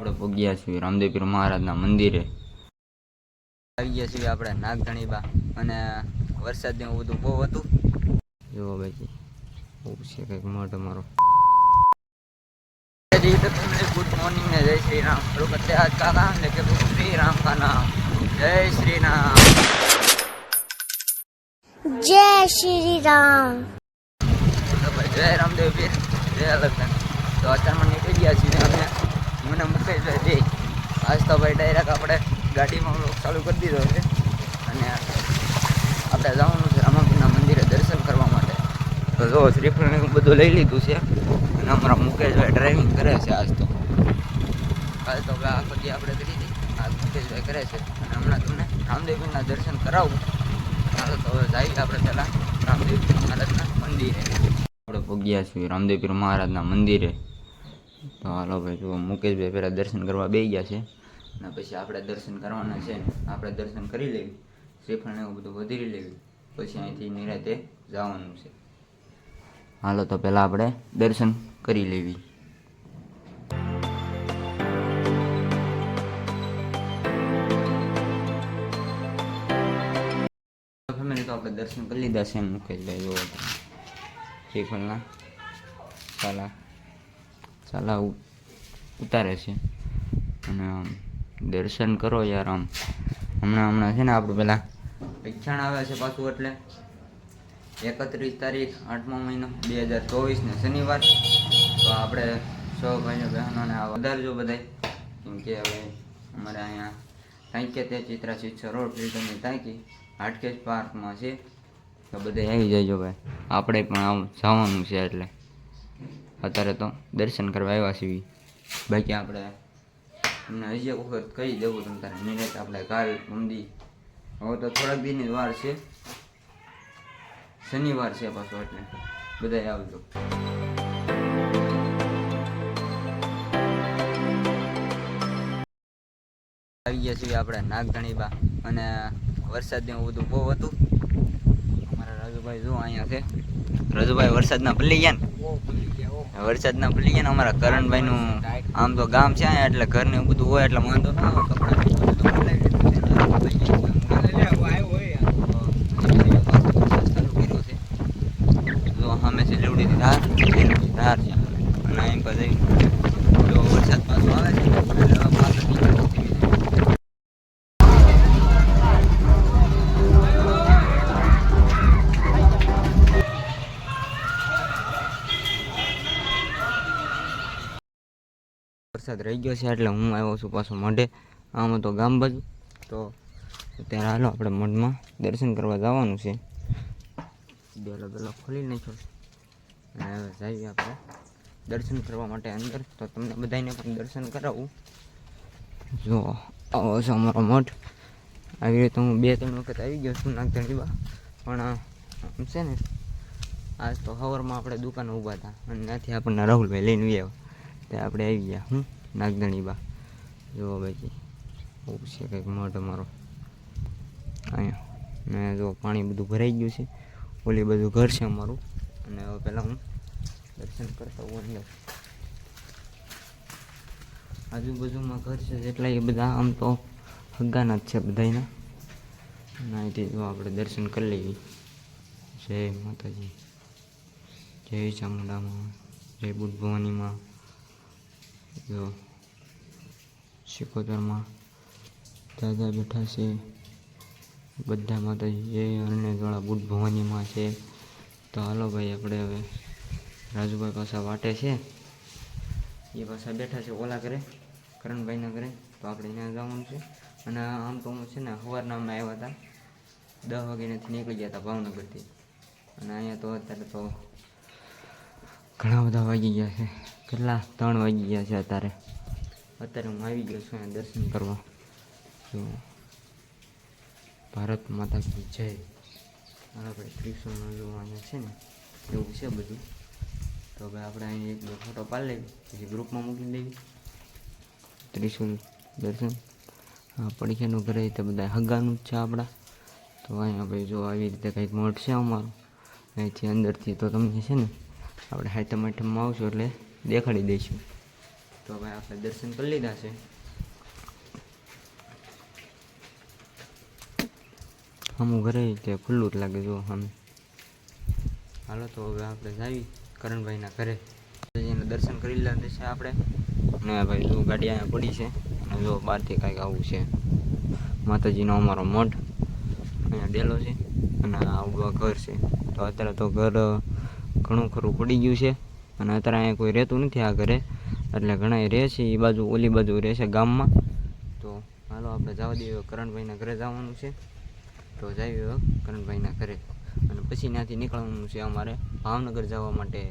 આપણે પગ્યા છીએ રામદેવપીર મહારાજના મંદિરે. આવી ગયા છીએ આપણે નાગધણીબા અને વરસાદ ને બધું બહુ હતું. જો ભાઈ એવું છે કંઈક મોટો મારો ગુડ મોર્નિંગ ને જય શ્રી રામ લોકો આજ કા નામ ને કે શ્રી રામ કા નામ જય શ્રી રામ જય શ્રી રામ જય રામદેવ પીર જય લગ્ન તો અત્યારમાં નીકળી ગયા છીએ અમે. મને મુકેશભાઈ બે આજ તો ભાઈ ડાયરેક્ટ આપણે ગાડીમાં વ્લોગ ચાલુ કરી દીધો છે. અને આપણે જવાનું છે રામાપીરના મંદિરે દર્શન કરવા માટે. તો જો શ્રીફળ એવું બધું લઈ લીધું છે. અને અમારા મુકેશભાઈ ડ્રાઇવિંગ કરે છે આજ તો. કાલ તો આ બધી આપણે કરી હતી આજ મુકેશભાઈ કરે છે. અને હમણાં તમને રામદેવપીરના દર્શન કરાવું. ચાલો તો હવે જઈએ આપણે પહેલાં રામદેવ મહારાજના મંદિરે. આપણે પગ્યા છીએ રામદેવપીર મહારાજના મંદિરે. તો હાલો ભાઈ જો મુકેશભાઈ પહેલાં દર્શન કરવા બે ગયા છે. અને પછી આપણે દર્શન કરવાના છે. આપણે દર્શન કરી લેવી. શ્રીફળને એવું બધું વધારી લેવી. પછી અહીંથી નિરાતે જવાનું છે. હાલો, તો પહેલાં આપણે દર્શન કરી લેવી. તો આપણે દર્શન કરી લીધા છે મુકેશભાઈ શ્રીફળના. સાલા સાલા ઉતારે છે. અને દર્શન કરો યાર આમ. હમણાં હમણાં છે ને આપણું પેલા પરીક્ષણ આવે છે પાછું એટલે. એકત્રીસ તારીખ, આઠમો મહિનો, બે હજાર ચોવીસને શનિવાર. તો આપણે સૌ ભાઈઓ બહેનોને આ વધારજો બધાય. કેમ કે હવે અમારે અહીંયા ટાંકી તે ચિત્રા શિક્ષા રોડ ફિલ્ટરની ટાંકી. હાટકેશ પાર્કમાં છે. તો બધે આવી જજો ભાઈ. આપણે પણ આમ જવાનું છે એટલે. અત્યારે તો દર્શન કરવા આવ્યા છીએ. બાકી આપણે તમને હજી એક વખત કહી દેવું તમે તારે નિરાત આપણે કાલ, મંદી. હવે તો થોડાક દિનની વાર છે. શનિવાર છે પાછો એટલે બધાય આવજો. આવી ગયા છીએ આપણે નાગધણીબા અને વરસાદ ને એવું બધું બહુ હતું. અમારા રાજુભાઈ જો અહીંયા છે. રાજુભાઈ વરસાદના ભૂલી ગયા ને? વરસાદના ભૂલી ગયા ને અમારા કરણભાઈ નું આમ તો ગામ છે એટલે ઘર ને એવું બધું હોય, એટલે વાંધો ના આવે. કપડાં છે. લીવડીની ધાર ધાર છે. અને અહીં પછી જો વરસાદ પાછો આવે છે વરસાદ રહી ગયો છે એટલે હું આવ્યો છું પાછો મઢે. આમ તો ગામ બાજુ. તો અત્યારે હાલો આપણે મઢમાં દર્શન કરવા જવાનું છે. બેલો બેલો ખોલી નાખ્યો છે. અને હવે જઈએ આપણે દર્શન કરવા માટે અંદર. તો તમને બધાને પણ દર્શન કરાવું. જો, આવો છે અમારો મઠ આવી રીતે હું બે ત્રણ વખત આવી ગયો છું નાગધણીમાં પણ આમ છે ને, આજ તો હવરમાં આપણે દુકાન ઊભા હતા. અને ત્યાંથી આપણને રાહુલભાઈ લઈને આવ્યા. ત્યાં આપણે આવી ગયા. હું નાગધણી બા જુઓ ભાઈ બહુ છે કંઈક મઠ અમારો. અહીંયા ને જો પાણી બધું ભરાઈ ગયું છે. ઓલી બધું ઘર છે અમારું. અને હવે પહેલાં હું દર્શન કરતા હોઉં અંદર. આજુબાજુમાં ઘર છે જેટલા એ બધા, આમ તો હગ્ગાના જ છે બધાયના. અને અહીંથી જો આપણે દર્શન કરી લઈએ. જય માતાજી. જય ચામુંડામાં. જય બુદ્ધ ભવાનીમાં. જો શિકોતરમાં દાદા બેઠા છે. બધા માતાજી જય અરણ્યવાળા બુદ્ધ ભવાનીમાં છે. તો હાલો ભાઈ આપણે હવે રાજુભાઈ પાછા વાટે છે. એ પાછા બેઠા છે ઓલા કરે કરણભાઈના ઘરે. તો આપણે ત્યાં જવાનું છે. અને આમ તો હું છે ને સવારના અમે આવ્યા હતા. દસ વાગ્યાથી નીકળી ગયા હતા ભાવનગરથી. અને અહીંયા તો અત્યારે તો ઘણા બધા વાગી ગયા છે. કેટલા? ત્રણ વાગી ગયા છે અત્યારે. અત્યારે હું આવી ગયો છું દર્શન કરવા. તો ભારત માતા કી જય આપણે ભાઈ ત્રિશુલનો જો અહીંયા છે ને, એવું છે બધું. તો હવે આપણે અહીં એક બે ફોટો પાડી લેવી પછી ગ્રુપમાં મૂકી દેવી ત્રિશુલ દર્શન. હા પડખ્યાનું ઘરે તે બધા હગાનું જ છે આપણા. તો અહીંયા ભાઈ જો આવી રીતે કંઈક મળશે અમારું. અહીંથી અંદરથી તો તમને છે ને, આપણે હાથમ આઠમમાં આવશું એટલે દેખાડી દઈશું. તો ભાઈ આપણે દર્શન કરી લીધા છે. અમુક ઘરે તે ખુલ્લું જ લાગે જો અમે હાલો તો હવે આપણે જાવી કરણભાઈના ઘરે. દર્શન કરી લીધા છે આપણે. ને ભાઈ જો ગાડી અહીંયા પડી છે. અને જો બહારથી કાંઈક આવું છે. માતાજીનો અમારો મઠ અહીંયા ડેલો છે. અને આ ઘર છે. તો અત્યારે તો ઘર ઘણું ખરું પડી ગયું છે. અને અત્યારે અહીંયા કોઈ રહેતું નથી આ ઘરે. એટલે ઘણા રહે છે એ બાજુ ઓલી બાજુ રહે છે ગામમાં. તો હાલો આપણે જવા દઈએ કરણભાઈના ઘરે જવાનું છે. તો જઈએ કરણભાઈના ઘરે. અને પછી ત્યાંથી નીકળવાનું છે અમારે ભાવનગર જવા માટે.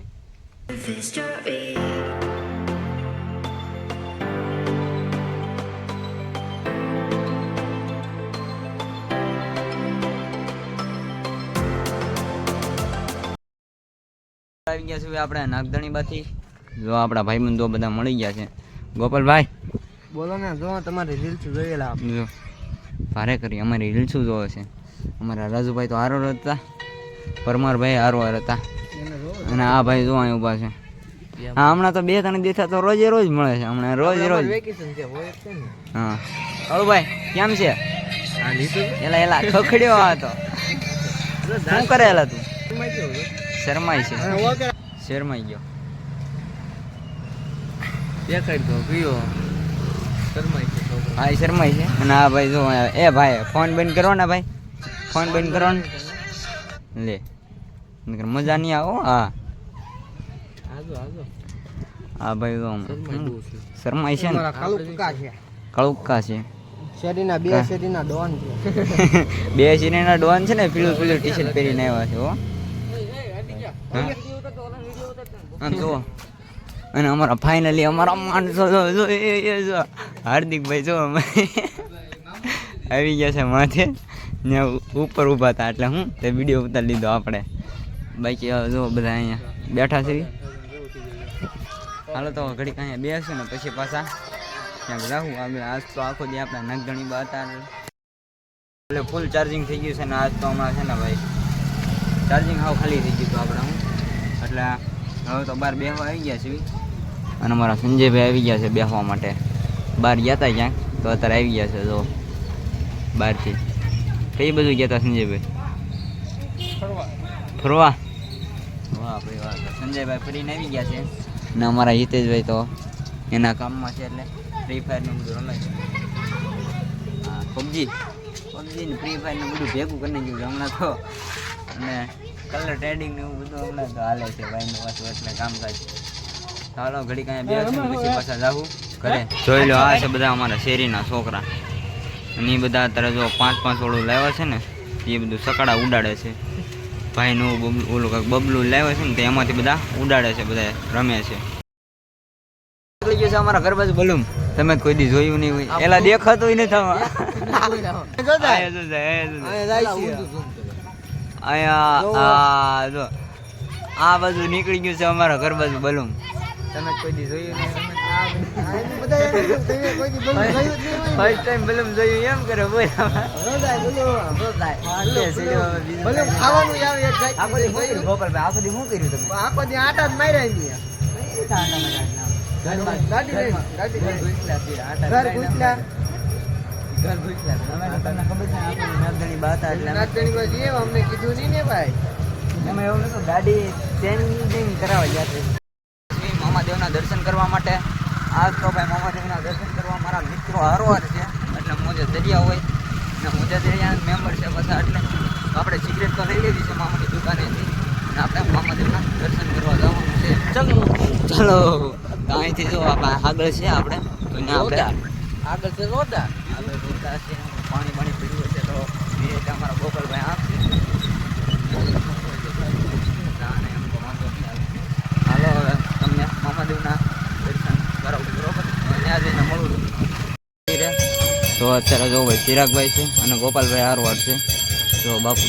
આવી ગયા છે આપણે નાગધણી બાથી જો આપણા ભાઈબંધો બધા મળી ગયા છે. ગોપાલભાઈ? બોલો ને જો તમારી રીલ્સ જોયેલા. જો ભારે કરી. અમારી રીલ્સ જોવે છે. અમારા રાજુભાઈ તો હારો હતા. પરમારભાઈ હારો હતા. અને આ ભાઈ જો અહીં ઊભા છે. હા હમણાં તો બે ત્રણ દેખા તો રોજે રોજ મળે છે. હમણાં રોજ રોજ. હા. હળુ કાળુભાઈ કેમ છે? એલા એલા ખખડ્યો આ તો. શું કરે એલા તું? શરમાય છે. શરમાઈ ગયો. દેખાડ શરમાય છે હા એ શરમાય છે? અને આ ભાઈ જો એ ભાઈ ફોન બંધ કરો ને ભાઈ. ફોન બંધ કરો ને. લે. મજા નહીં આવો હા. આજો આજો આ ભાઈ તો શરમાય છે. ને. મારા છે. કળુકા છે. શેરીના બે? શેરીના ડોન છે. બે શેરીના ડોન છે ને પીળું પીળું ટી શર્ટ પહેરીને આવ્યા છે હો. હા? આમ જુઓ. અને અમારા ફાઇનલી અમારા માણસો જો એ જો હાર્દિકભાઈ, જો અમે આવી ગયા છે માથે. ને ઉપર ઊભા હતા એટલે હું તે વીડિયો ઉતારી લીધો આપણે. બાકી જો બધા અહીંયા બેઠા છે. હાલો તો ઘડીક અહીંયા બેસીને પછી પાછા ક્યાંક જાવું આગળ. આજ તો આખો દી આપણા નગધણી હતા. એટલે ફૂલ ચાર્જિંગ થઈ ગયું છે ને આજ તો હમણાં છે ને ભાઈ ચાર્જિંગ હાવ ખાલી થઈ ગયું હતું આપણે હું. એટલે હવે તો બહાર બેહવા આવી ગયા છીએ. અને અમારા સંજયભાઈ આવી ગયા છે બેસવા માટે. બહાર ગયા હતા ક્યાંક? તો અત્યારે આવી ગયા છે, જો. બહારથી. કઈ બધું ગયા હતા સંજયભાઈ? ફરવા. વાહ, ભાઈ વાહ. સંજયભાઈ ફરીને આવી ગયા છે. અને અમારા હિતેશભાઈ તો એના કામમાં છે એટલે ફ્રી ફાયરનું બધું રમે છે. હા, પબજી. પબજી ને ફ્રી ફાયરનું બધું ભેગું કરી નાખ્યું હમણાં તો. અને કલર ટ્રેડિંગ ને એવું બધું હમણાં તો હાલે છે ભાઈનું પાછું એટલે કામકાજ. ચાલો ઘડી કાંઈ બે પછી પાછા જાવું. ઘરે. જોઈ લો આ છે બધા અમારા શેરીના છોકરા. અને એ બધા અત્યારે જો પાંચ પાંચ ઓળું લાવ્યા છે ને એ બધું સકાડા ઉડાડે છે. ભાઈનું બબલું ઓલું કાંઈક બબલું લાવ્યા છે ને તે એમાંથી બધા ઉડાડે છે બધા રમે છે. નીકળી ગયું છે અમારા ઘર બાજુ બલૂમ તમે કોઈ દી જોયું નહીં હોય. એલા દેખાતું નહીં થવા આયા જો છે, આયા જો છે. અહીંયા આ જો. આ બાજુ નીકળી ગયું છે અમારા ઘર બાજુ બલૂમ તમે કોઈ દી જોયું ફર્સ્ટ ટાઈમ બલૂમ જોયું એમ કરે બોલ ખાવાનું આવે એક આખો દી શું કર્યું ગોપાલભાઈ આખો દી શું કર્યું તમે? આખો દી આટા જ માર્યા ગાડી ઘર આટા ઘર તો તમને ખબર છે આપણે એટલે અમને કીધું નહીં ને ભાઈ. અમે એવું નતું ગાડી ચેન્જિંગ કરાવવા ગયા મામાદેવના દર્શન કરવા માટે. આજ તો ભાઈ મહાદેવના દર્શન કરવા મારા મિત્રો હારોહાર છે. એટલે મોજે દરિયા હોય. અને મોજે દરિયા મેમ્બર છે બધા એટલે આપણે સિગરેટ તો લઈ લીધી છે મામાની દુકાનેથી. અને આપણે મહાદેવના દર્શન કરવા જવાનું છે. ચલો. ચલો અહીંથી જો આગળ છે આપણે. તો આપણે આગળ છે રોડા આગળ રોડતા છે પાણી પાણી પીડ્યું છે તો એ રીતે અમારા ગોપાલભાઈ આપશે જાણે એમ તો વાંધો નહીં આવે. હાલો હવે તમને દર્શન કરાવું બરોબર? ત્યાં જઈને મળું તો અત્યારે જો ભાઈ ચિરાગભાઈ છે અને ગોપાલભાઈ હારવાડ છે. તો બાપુ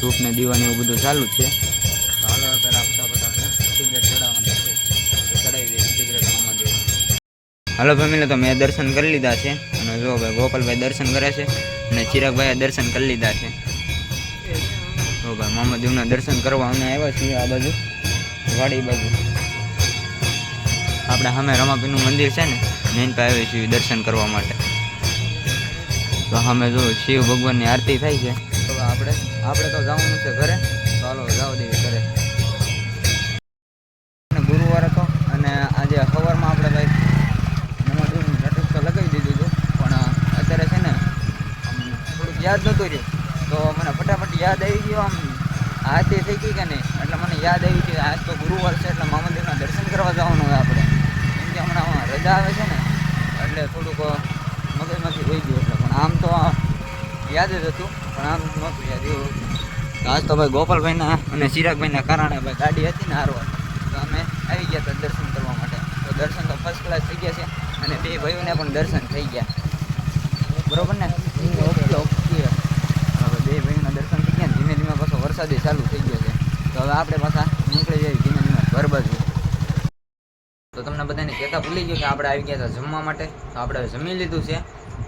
ધૂપ ને દીવાની એવું બધું ચાલુ છે. હાલો સિગરેટ ચડાવવાની છે. તો ચડાવી દઈએ સિગરેટ મામાદેવ હાલો ફેમિલી તો મેં દર્શન કરી લીધા છે. અને જો ભાઈ ગોપાલભાઈ દર્શન કરે છે અને ચિરાગભાઈએ દર્શન કરી લીધા છે. તો ભાઈ મામાદેવના દર્શન કરવા અમે આવ્યા છીએ આ બાજુ. વાડી બાજુ. આપણે સામે રમાપીનું મંદિર છે ને, મેન પાસે આવી છીએ દર્શન કરવા માટે. તો સામે જો શિવ ભગવાનની આરતી થાય છે, તો આપણે આપણે તો જવાનું છે ઘરે. ચાલો જાવ દેવી ઘરે. ગુરુવાર હતો અને આજે સવારમાં આપણે ભાઈ નમાજનું સ્ટેટસ તો લગાવી દીધું હતું પણ અત્યારે છે ને થોડુંક યાદ નહોતું રહ્યું. તો મને ફટાફટ યાદ આવી ગયું આમ, આરતી થઈ ગઈ કે નહીં? એટલે મને યાદ આવી કે આજ તો ગુરુવાર છે, એટલે મહામંદિરના દર્શન કરવા જવાનું હોય આપણે. હમણાં રજા આવે છે ને એટલે થોડુંક મગજમાંથી હોઈ ગયું એટલે. પણ આમ તો યાદ જ હતું પણ આમ નહોતું યાદ. એવું આજ તો ભાઈ ગોપાલભાઈના અને ચિરાગભાઈના કારણે ભાઈ ગાડી હતી ને હારવાર તો અમે આવી ગયા હતા દર્શન કરવા માટે. તો દર્શન તો ફર્સ્ટ ક્લાસ થઈ ગયા છે અને બે ભાઈઓને પણ દર્શન થઈ ગયા. બરોબર ને? Okay okay. હવે બે ભાઈઓના દર્શન થઈ ગયા ધીમે ધીમે પાછો વરસાદે ચાલુ થઈ ગયો છે. તો હવે આપણે પાછા નીકળી જઈએ ધીમે ધીમે ઘર બાજુ. તો તમને બધાને કહેતા ભૂલી ગયો કે આપણે આવી ગયા હતા જમવા માટે. તો આપણે જમી લીધું છે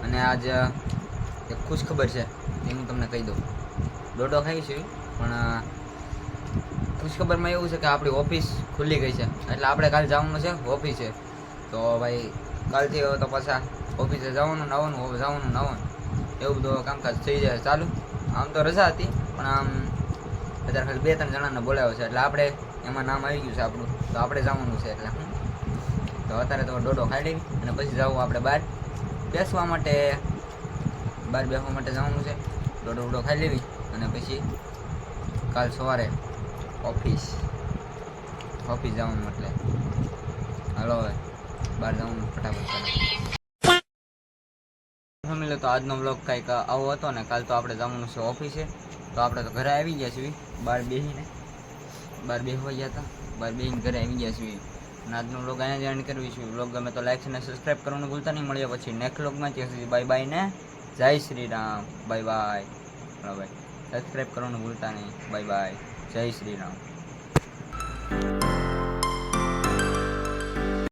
અને આજ એક ખુશ ખબર છે. એ હું તમને કહી દઉં. ડોડો ખાઈ છે. પણ ખુશખબરમાં એવું છે કે આપણી ઓફિસ ખુલ્લી ગઈ છે. એટલે આપણે કાલે જવાનું છે, ઓફિસે. તો ભાઈ, કાલથી હવે તો પાછા ઓફિસે જવાનું, નવાનું જવાનું, નવાનું. એવું બધું કામકાજ થઈ જાય ચાલુ. આમ તો રજા હતી, પણ આમ અત્યારે ખાલી બે ત્રણ જણાને બોલાવ્યો છે. એટલે આપણે એમાં નામ આવી ગયું છે આપણું. તો આપણે જવાનું છે એટલે. તો અત્યારે તો ડોડો ખાઈ લઈ અને પછી જવું આપણે બહાર. બેસવા માટે, બહાર બેસવા માટે જવાનું છે. ડોડો ડોડો ખાઈ લેવી અને પછી કાલ સવારે ઓફિસ. ઓફિસ જવાનું એટલે. હાલો હવે, બહાર જવાનું ફટાફટ ફેમિલી, તો આજનો બ્લોગ કંઈક આવો હતો ને, કાલ તો આપણે જવાનું છે ઓફિસે. તો આપણે તો ઘરે આવી ગયા છીએ. બહાર બેસીને બહાર બેસવા ગયા હતા. બહાર બેસીને ઘરે આવી ગયા છીએ. અને આજનો વ્લોગ અહીંયા જ એન્ડ કરીશું વ્લોગ ગમે તો લાઈક અને સબસ્ક્રાઈબ કરવાનું ભૂલતા નહીં. મળીએ પછી નેક્સ્ટ વ્લોગમાં ત્યાં સુધી બાય બાય ને જય શ્રી રામ. બાય બાય બરાબર સબસ્ક્રાઈબ કરવાનું ભૂલતા નહીં. બાય બાય જય શ્રી રામ.